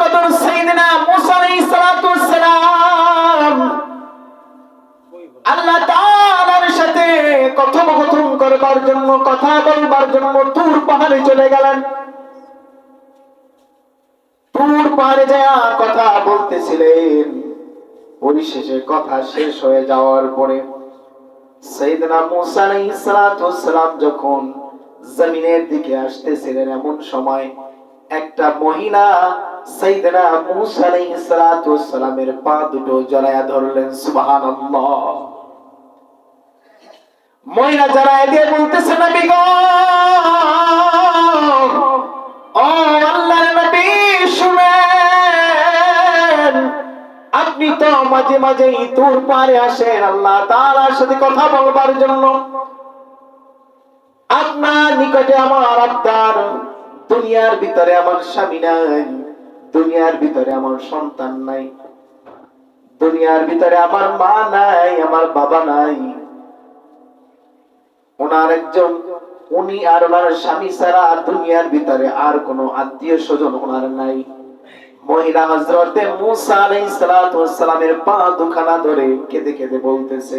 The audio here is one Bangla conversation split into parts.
কদর মুসা আল্লাহ তাআলার সাথে কথোপকথন করবার জন্য, কথা বলবার জন্য পাহাড়ে চলে গেলেন। পাহাড়ে কথা বলতেছিলেন। পরিশেষে কথা শেষ হয়ে যাওয়ার পরে মুসা যখন জমিনের দিকে আসতেছিলেন, এমন সময় একটা মহিলা সাইয়েদনা মুসা আলাইহিস সালামের পা দুটো জড়ায়া ধরলেন, সুবহানাল্লাহ। মহিলা জড়ায়া দিয়ে বলতেছে, নবী গো, ও আল্লাহর নবী, শুনেন, আপনি তো মাঝে মাঝে তোর পারে আসেন, আল্লাহ তাআলার সাথে কথা বলবার জন্য। আপনার নিকটে আমার আবদার দুনিয়ার ভিতরে আমার স্বামী নাই, দুনিয়ার ভিতরে আমার সন্তান নাই, দুনিয়ার ভিতরে আমার মা নাই, আমার বাবা নাই। ওনার একজন, উনি আর ওনার স্বামী ছাড়া আর দুনিয়ার ভিতরে আর কোনো আত্মীয় স্বজন ওনার নাই। মহিলা হজরতে মুসা আলাইহিস সালাতু ওয়াস সালামের পা দুখানা ধরে কেঁদে কেঁদে বলতেছে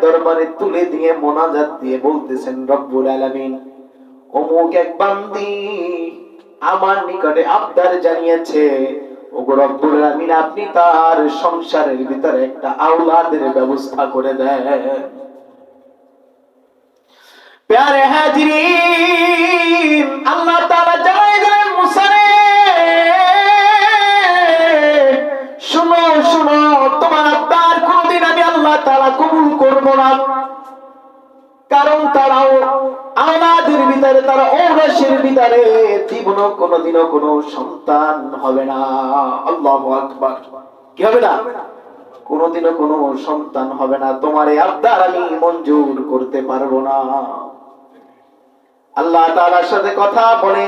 দরবারে তুলে দিয়ে মোনাজাত দিয়ে বলতেছেন, রব্বুল অমুক এক বান্দি আমার নিকটে আবদার জানিয়েছে আপনি তার সংসারের ভিতরে একটা আওলাদের ব্যবস্থা করে দেন। প্যারে হাজরিন, আল্লাহ তাআলা জানাই দিলেন মুসা শুনো শুনো, তোমার আবদার কোনদিন আমি আল্লাহ তাআলা কবুল করব না। কারণ তারাও আমাদের ভিতরে, তারা ঔরসের ভিতরে জীবন কোনোদিনও কোনো সন্তান হবে না। আল্লাহু আকবার। কি হবে না? কোনোদিনও কোনো সন্তান হবে না। তোমার আবদার আমি মঞ্জুর করতে পারব না। আল্লাহ তাআলার সাথে কথা বলে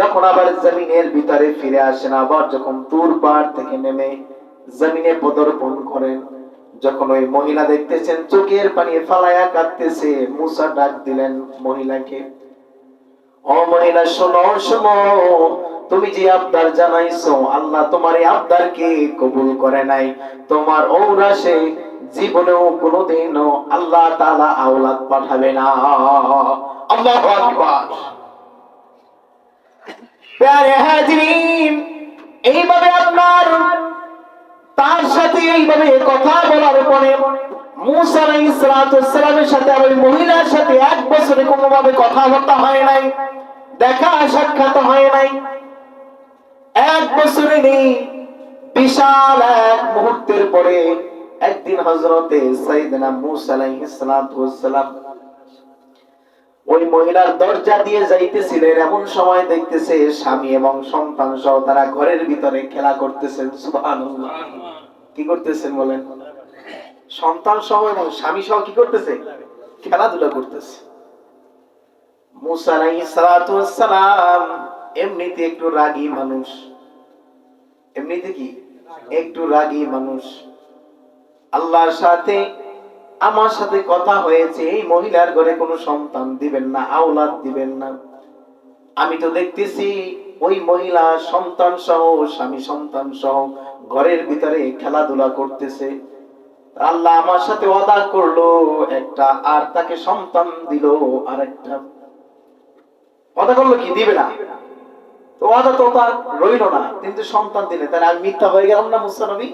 যখন আবার জমিনের ভিতরে ফিরে আসেন, আবার যখন তুর পাহাড় থেকে নেমে জমিনে পদর্পণ করেন, যখন ওই মহিলা দেখতেছেন চোখের পানি ফালায়া কাঁদতেছে, মুসা ডাক দিলেন মহিলাকে, ও মহিলা, শোনো শোনো, তুমি যে আবদার জানাইছো, আল্লাহ তোমার এই আবদারকে কবুল করে নাই। তোমার ঔরাসে জীবনেও কোনোদিনও আল্লাহ তাআলা আওলাদ পাঠাবে না। আল্লাহু প্যারে হাজরিন, এইভাবে আপনার, তার সাথে এইভাবে কথা বলার পরে দেখা সাক্ষাৎ হয় নাই। এক বছরে নেই, বিশাল এক মুহূর্তের পরে একদিন হযরতে সাইয়েদনা মুসা আলাইহিস সালাতু ওয়াস সালাম ওই মহিলার দরজা দিয়ে যাইতেছিলেন এমন সময় দেখতেছে স্বামী এবং সন্তান সহ তারা ঘরের ভিতরে খেলা করতেছেন। কি করতেছেন বলেন? সন্তান সহ এবং স্বামী সহ কি করতেছে? খেলাধুলা করতেছে। সালাম এমনিতে একটু রাগী মানুষ। এমনিতে কি? একটু রাগী মানুষ। আল্লাহর সাথে আমার সাথে কথা হয়েছে, এই মহিলার ঘরে কোনো সন্তান দিবেন না, আওলাদ দিবেন না। আমি তো দেখতেছি ওই মহিলা সন্তান সহ, স্বামী সন্তান সহ ঘরের ভিতরে খেলাধুলা করতেছে। আল্লাহ আমার সাথে ওয়াদা করল, একটা আর তাকে সন্তান দিল আর একটা ওয়াদা করল কি? দিবে না। তো ওয়াদা তো তার রইল না, কিন্তু সন্তান দিলে। তাহলে আমি মিথ্যা হয়ে গেলাম না মুসানবী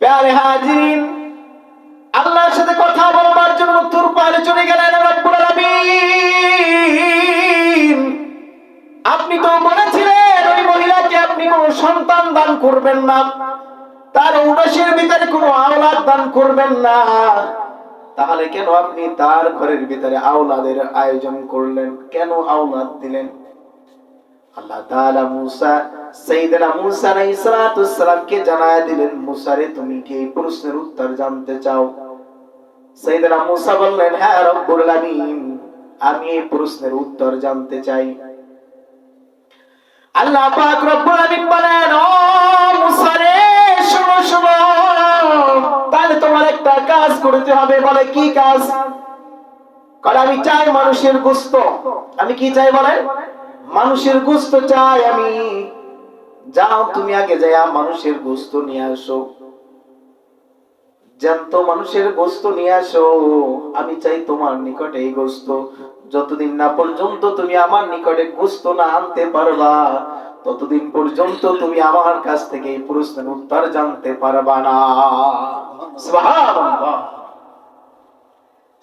প্যারে হাজিরিন আল্লাহর সাথে কথা বলবার জন্য তুর পাহাড়ে চলে গেলেন রব্বুল আলামিন। আপনি তো বলেছিলেন ওই মহিলাকে আপনি কোনো সন্তান দান করবেন না, তার উদাসের ভিতরে কোনো আওলাদ দান করবেন না। তাহলে কেন আপনি তার ঘরের ভিতরে আওলাদের আয়োজন করলেন? কেন আওলাদ দিলেন? আল্লাহ তাআলা মুসা, সাইয়েদনা মুসা আলাইহিস সালাতু দিলেন, মুসা রে, তুমি কি এই প্রশ্নের উত্তর জানতে চাও? সাইয়েদনা মুসা বললেন হ্যাঁ রব্বুল আলামিন। আমি এই প্রশ্নের উত্তর জানতে চাই। আল্লাহ পাক আলামিন বলেন, ও মুসা রে, শোনো শোনো। তাহলে তোমার একটা কাজ করতে হবে। বলে, কি কাজ? কারণ আমি চাই মানুষের গোস্ত। আমি কি চাই বলে মানুষের গোস্ত চাই আমি। যাও, তুমি আগে যাইয়া মানুষের গোস্ত নিয়ে আসো। জ্যান্ত মানুষের গোস্ত নিয়ে আসো। আমি চাই তোমার নিকটে এই গোস্ত। যতদিন না পর্যন্ত তুমি আমার নিকটে গোস্ত না আনতে পারবা, ততদিন পর্যন্ত তুমি আমার কাছ থেকে এই প্রশ্নের উত্তর জানতে পারবা না।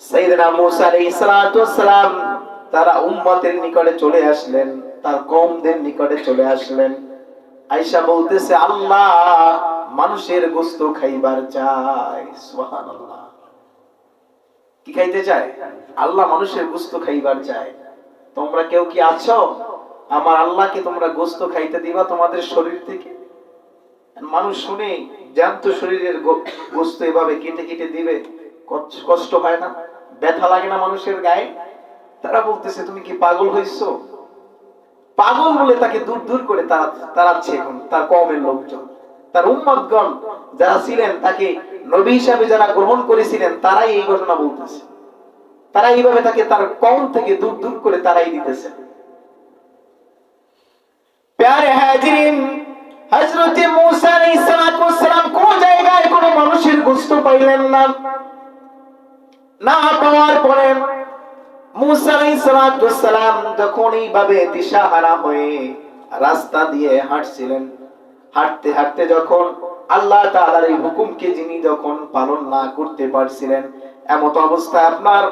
সাইয়েদনা মূসা আলাইহিস সালাতু ওয়াসসালাম তারা উম্মতের নিকটে চলে আসলেন, তার কওমদের নিকটে চলে আসলেন। আয়েশা বলতেছে, আল্লাহ মানুষের গোস্ত খাইবার সুবহানাল্লাহ। কি খাইতে চায়? আল্লাহ মানুষের গোস্ত খাইবার চায়। তোমরা কেউ কি আছো? আমার আল্লাহকে তোমরা গোস্ত খাইতে দিবা তোমাদের শরীর থেকে? মানুষ শুনে জ্যান্ত শরীরের গোস্ত এভাবে কেটে কেটে দিবে। কষ্ট- কষ্ট হয় না? ব্যথা লাগে না মানুষের গায়ে? তারা বলতেছে, তুমি কি পাগল হইছো? পাগল বলে তাকে দূর দূর করে তারা, তাড়াচ্ছে এখন, তার কমের লোকজন। তার উম্মতগণ যারা ছিলেন, তাকে নবী হিসাবে যারা গ্রহণ করেছিলেন, তারাই এই ঘটনা বলতেছে। তারা এইভাবে তাকে তার কম থেকে দূর দূর করে তারাই দিতেছে। প্যারে হাজরিন কোন জায়গায় কোন মানুষের গোশত পাইলেন না। না পাওয়ার পরে মূসা আলাইহিস সালাতু ওয়াস সালাম যখন এইভাবে দিশাহারা হয়ে রাস্তা দিয়ে হাঁটছিলেন হাঁটতে হাঁটতে যখন আল্লাহ তাআলার এই হুকুমকে যিনি যখন পালন না করতে পারছিলেন, এমত অবস্থায় আপনার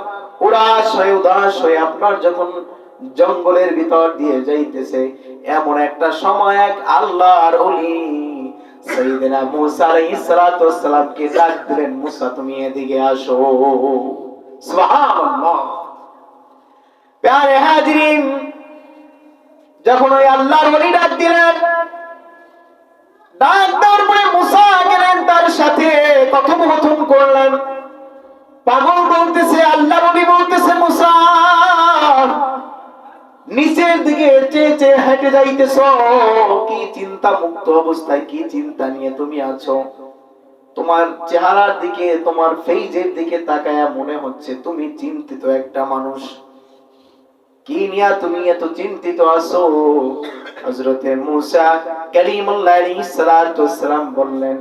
উদাস হয়ে উদাস হয়ে আপনার যখন জঙ্গলের ভিতর দিয়ে যাইতেছে, এমন একটা সময় এক আল্লাহর ওলি সাইয়েদনা মুসা আলাইহিস সালাতু ওয়াস সালামকে ডাক দিলেন, মুসা, তুমি এদিকে আসো। সুবহানাল্লাহ। প্যারে হাজরিন, যখন ওই আল্লাহর ওলি ডাক দিলেন মুসা নিচের দিকে চেয়ে চেয়ে হেঁটে যাইতেছ। কি চিন্তা মুক্ত অবস্থায়, কি চিন্তা নিয়ে তুমি আছো? তোমার চেহারার দিকে, তোমার ফেইজের দিকে তাকায়া মনে হচ্ছে, তুমি চিন্তিত একটা মানুষ। কি তুমি এত চিন্তিত আছো? হযরতে মূসা কালিমুল্লাহ সালাতু বললেন,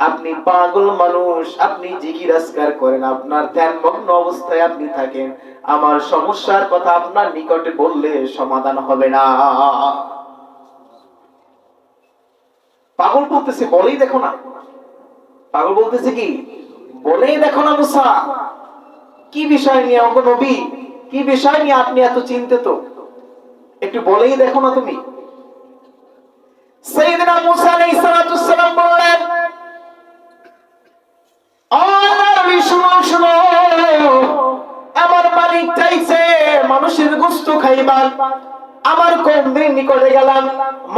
আপনি পাগল মানুষ, আপনি জিকির আজকার করেন, আপনার ধ্যানমগ্ন অবস্থায় আপনি থাকেন, আমার সমস্যার কথা আপনার নিকটে বললে সমাধান হবে না। পাগল বলতেছে, বলেই দেখো না। পাগল বলতেছে কি? বলেই দেখো না মুসা। কি বিষয় নিয়ে অঙ্গ নবী কি বিষয় নিয়ে আপনি এত চিন্তিত? একটু বলেই দেখো না তুমি। মুসা বললেন আমার মালিক চাইছে মানুষের গোস্ত খাইবার। আমার কমদের নিকটে গেলাম,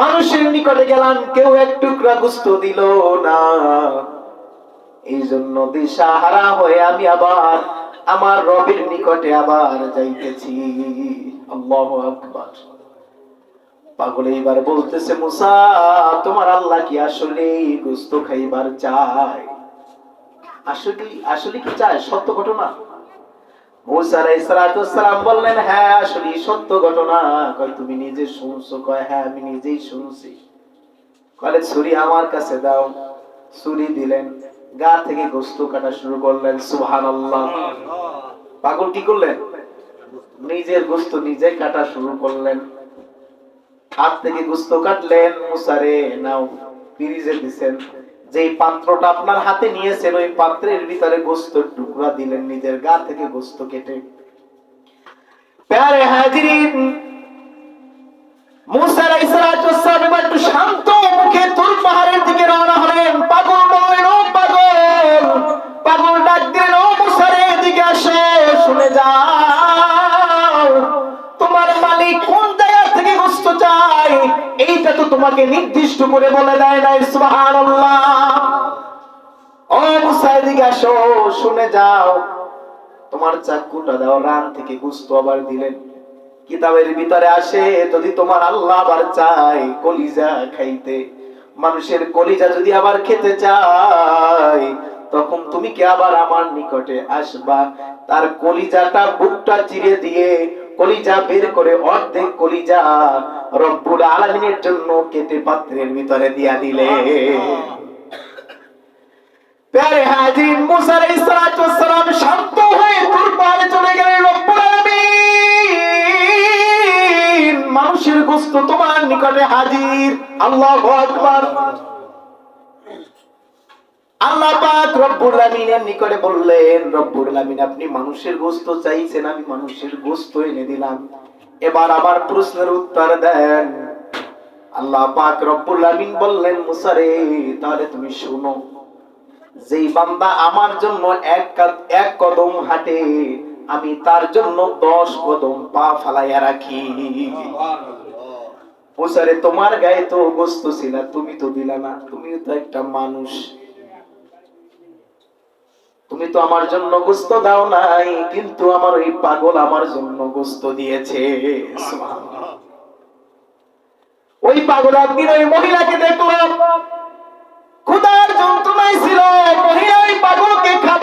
মানুষের নিকটে গেলাম, কেউ এক টুকরা গোস্ত দিল না। এই জন্য দিশাহারা হয়ে আমি আবার আমার রবের নিকটে আবার যাইতেছি। আল্লাহু আকবার। পাগল এইবার বলতেছে, মুসা, তোমার আল্লাহ কি আসলে গোস্ত খাইবার চায়? আসলে আসলে কি চায়? সত্য ঘটনা? বললেন হ্যাঁ আসলে সত্য ঘটনা। কয়, তুমি নিজে শুনছো? কয় হ্যাঁ আমি নিজেই শুনছি। কলে, ছুরি আমার কাছে দাও। ছুরি দিলেন। গা থেকে গোস্ত কাটা শুরু করলেন, সুবহানাল্লাহ। পাগল কি করলেন? নিজের গোস্ত নিজে কাটা শুরু করলেন। হাত থেকে গোস্ত কাটলেন, মুসারে নাও, ফ্রিজে দিছেন। যেই পাত্রটা আপনার হাতে নিয়েছেন, ওই পাত্রের ভিতরে গোস্ত টুকরা দিলেন, নিজের গা থেকে গোস্ত কেটে। প্যারে হাজিরিন, মুসা আলাইহিস তোমাকে নির্দিষ্ট করে বলে দেয় নাই, সুবহানাল্লাহ। ও মুসা আসো, শুনে যাও। তোমার চাকুটা দাও, রান থেকে গুস্ত আবার দিলেন। কিতাবের ভিতরে আসে, যদি তোমার আল্লাহ আবার চাই কলিজা খাইতে, মানুষের কলিজা যদি আবার খেতে চাই তখন তুমি কি আবার আমার নিকটে আসবা? তার কলিজাটা বুকটা চিরে দিয়ে কলিজা বের করে অর্ধেক কলিজা রব্বুল আলামিনের জন্য কেটে পাত্রের ভিতরে দিয়া দিলে। মানুষের গোশত তোমার নিকটে হাজির। আল্লাহু আকবার। রব্বুল আমিনের নিকটে বললেন, রব্বুল আমিন আপনি মানুষের গোশত চাইছেন, আমি মানুষের গোশত এনে দিলাম। এবার আবার প্রশ্নের উত্তর দেন। আল্লাহ পাক রব্বুল আমিন বললেন, মুসা রে, তাহলে তুমি শুনো বান্দা আমার জন্য এক এক কদম হাঁটে, আমি তার জন্য দশ কদম পা ফালাইয়া রাখি। মুসারে তোমার গায়ে তো গোস্ত ছিল, তুমি তো দিলা না তুমি তো একটা মানুষ। তুমি তো আমার জন্য গোস্ত দাও নাই, কিন্তু আমার ওই পাগল আমার জন্য গোস্ত দিয়েছে। ওই পাগল একদিন ওই মহিলাকে দেখলাম খুদার যন্ত্রণায় ছিল। মহিলা ওই পাগলকে খাবার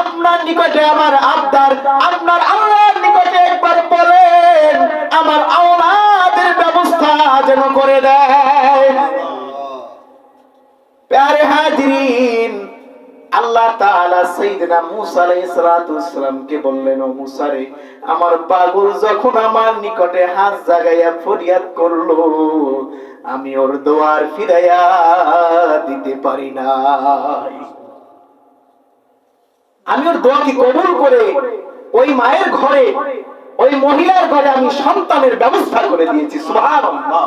আপনার নিকটে আমার আবদার, আপনার আল্লাহর নিকটে একবার বলেন, আমার আওলাদের ব্যবস্থা যেন করে দেয়। প্যারে হাজরিন, আল্লাহ তাআলা সাইয়েদনা মূসা আলাইহিস সালাতু ওয়াসসালামকে বললেন, ও মূসা রে, আমার পাগল যখন আমার নিকটে হাত জাগাইয়া ফরিয়াদ করল, আমি ওর দোয়ার ফিরাইয়া দিতে পারি নাই। আমি ওর দোয়াকে কবুল করে ওই মায়ের ঘরে, ওই মহিলার ঘরে আমি সন্তানের ব্যবস্থা করে দিয়েছি, সুবহানাল্লাহ।